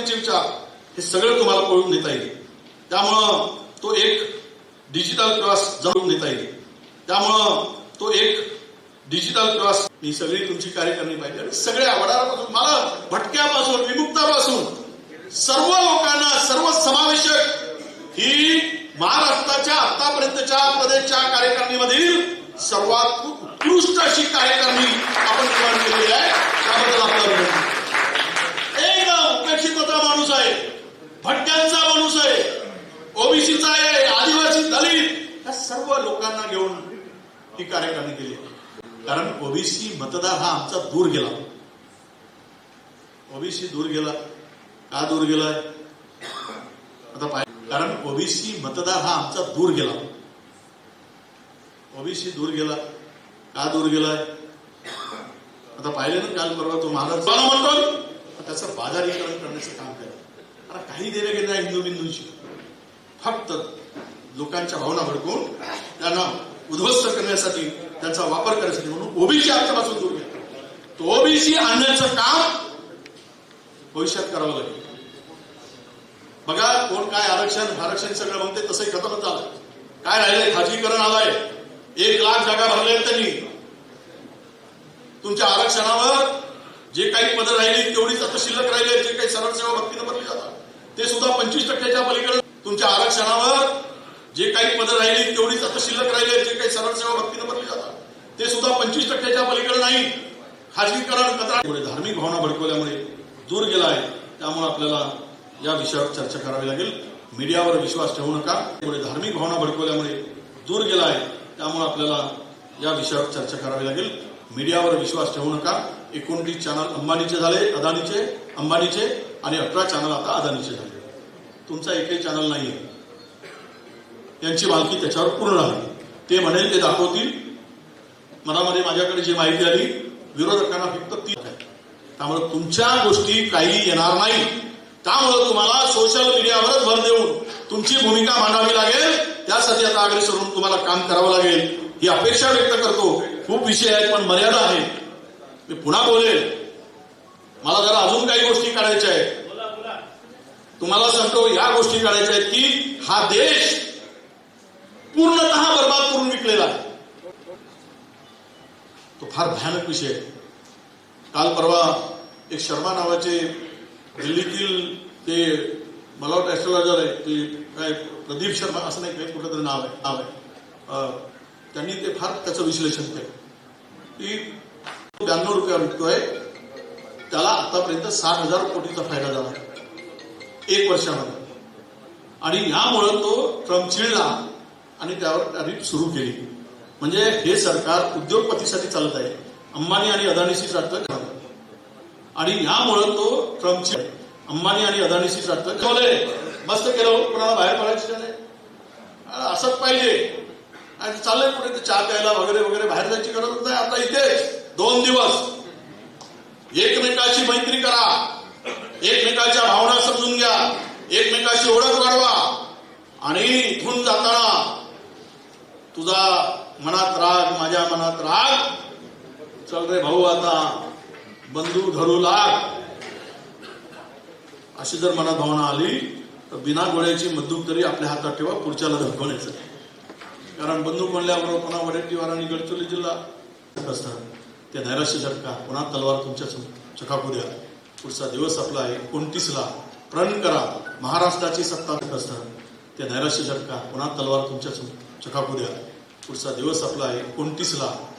पद्धतीचे विचार हे सगळं तुम्हाला कळून देता येईल. त्यामुळं तो एक डिजिटल प्रवास जळून देता येईल. त्यामुळं तो एक डिजिटल प्रवास ही सगळी तुमची कार्य करणी पाहिजे. आणि सगळ्या वडारापासून मला भटक्यापासून विमुक्तापासून सर्व लोकांना सर्व समावेशक ही महाराष्ट्राच्या आतापर्यंतच्या प्रदेशच्या कार्यकारणीमधील सर्वात उत्कृष्ट अशी कार्यकारणी आपण निर्माण केलेली आहे त्याबद्दल आपला विनंती एकदम उपेक्षितचा माणूस आहे भटक्यांचा माणूस आहे ओबीसीचा आहे आदिवासी दलित या सर्व लोकांना घेऊन ही कार्यकारिणी केली कारण ओबीसी मतदार हा आमचा दूर गेला ओबीसी दूर गेला का दूर गेलाय आता पाहिजे कारण ओबीसी मतदार हा आमचा दूर गेला ओबीसी दूर गेला का दूर गेलाय आता पाहिले ना काल परवा तो महाराज म्हणतो त्याचं बाजारीकरण करण्याचं काम केलं आता काही देणं घेणं नाही हिंदू बिंदूंशी. फक्त लोकांच्या भावना भडकून त्यांना उद्ध्वस्त करण्यासाठी त्यांचा वापर करण्यासाठी म्हणून ओबीसी आमच्यापासून दूर घ्या तो ओबीसी आणण्याचं काम भविष्यात करावं लागेल. बघा कोण काय आरक्षण आरक्षण सगळं म्हणते तसंही खतमच झालं काय राहिलंय? खाजगीकरण आलंय. एक लाख जागा भरल्या त्यांनी. तुमच्या आरक्षणावर जे काही पदं राहिली तेवढीच आता शिल्लक राहिले जे काही सरळ सेवा भक्तीनं भरली जातात. ते सुद्धा पंचवीस टक्क्याच्या पलीकडे तुमच्या आरक्षणावर जे काही पदं राहिली तेवढीच आता शिल्लक राहिले जे काही सरळ सेवा भक्तीनं भरली जातात. ते सुद्धा पंचवीस टक्क्याच्या पलीकडे नाही. खाजगीकरण कचरा धार्मिक भावना भडकवल्यामुळे दूर गेला आहे. त्यामुळे आपल्याला या विषयावर चर्चा करावी लागेल. मीडियावर विश्वास ठेवू नका. पुढे धार्मिक भावना भडकवल्यामुळे दूर गेला आहे. त्यामुळे आपल्याला या विषयावर चर्चा करावी लागेल. मीडियावर विश्वास ठेवू नका. एकोणतीस चॅनल अंबानीचे झाले अदानीचे अंबानीचे आणि अठरा चॅनल आता अदानीचे झाले. तुमचा एकही चॅनल नाहीये. यांची मालकी त्याच्यावर पूर्ण राहिली ते म्हणेल ते दाखवतील. मनामध्ये माझ्याकडे जी माहिती आली विरोधकांना फक्त ती त्यामुळे तुमच्या गोष्टी काही येणार नाही. त्यामुळे तुम्हाला सोशल मीडियावरच भर देऊन तुमची भूमिका मांडावी लागेल. त्यासाठी आता अग्रेसर होऊन तुम्हाला काम करावं लागेल ही अपेक्षा व्यक्त करतो. खूप विषय आहेत पण मर्यादा आहे मी पुन्हा बोलेल. मला जरा अजून काही गोष्टी काढायच्या आहेत. तुम्हाला सांगतो या गोष्टी काढायच्या आहेत की हा देश पूर्णतः बर्बाद करून विकलेला आहे. तो फार भयानक विषय आहे. काल परवा एक शर्मा नावाचे दिल्लीतील ते मला वाटतं ॲस्ट्रॉलॉजर आहे ते काय प्रदीप शर्मा असं नाही काही कुठलं तरी नाव आहे नाव आहे. त्यांनी ते फार त्याचं विश्लेषण केलं. की ब्याण्णव रुपया विकतोय त्याला आतापर्यंत साठ हजार कोटीचा फायदा झाला. एक वर्षामध्ये. आणि यामुळं तो ट्रमचिळला आणि त्यावर टॅरिफ सुरू केली. म्हणजे हे सरकार उद्योगपतीसाठी चालत आहे. अंबानी आणि अदानीशी चालतं आणि यामुळं तो ट्रम्पची अंबानी आणि अदानीशी चालतं ठेवले मस्त केलं हो, कोणाला बाहेर पडायचं नाही. असंच पाहिजे. आणि चाललंय कुठे ते चहा प्यायला वगैरे वगैरे बाहेर जायची गरज नाही. आता इथेच दोन दिवस. एकमेकाची मैत्री करा. एकमेकाच्या भावना समजून घ्या. एकमेकाची ओळख वाढवा. आणि इथून जाताना तुझा मनात राग माझ्या मनात राग. चल रे भाऊ आता बंधू धरू लाग. अशी जर मनात भावना आली बिना गोळ्याची बंदूक तरी आपल्या हातात ठेवा पुढच्याला धमकवण्याचं. कारण बंदूक म्हणल्याबरोबर पुन्हा वडेट्टीवार आणि गडचिरोली जिल्हा असतात ते नैराश्य झटका. पुन्हा तलवार तुमच्या चकाकू द्या. पुढचा दिवस आपला आहे एकोणतीसला. प्रण करा. महाराष्ट्राची सत्ता असतात ते नैराश्य झटका. पुन्हा तलवार तुमच्या चकाकू द्या. पुढचा दिवस आपला आहे एकोणतीसला.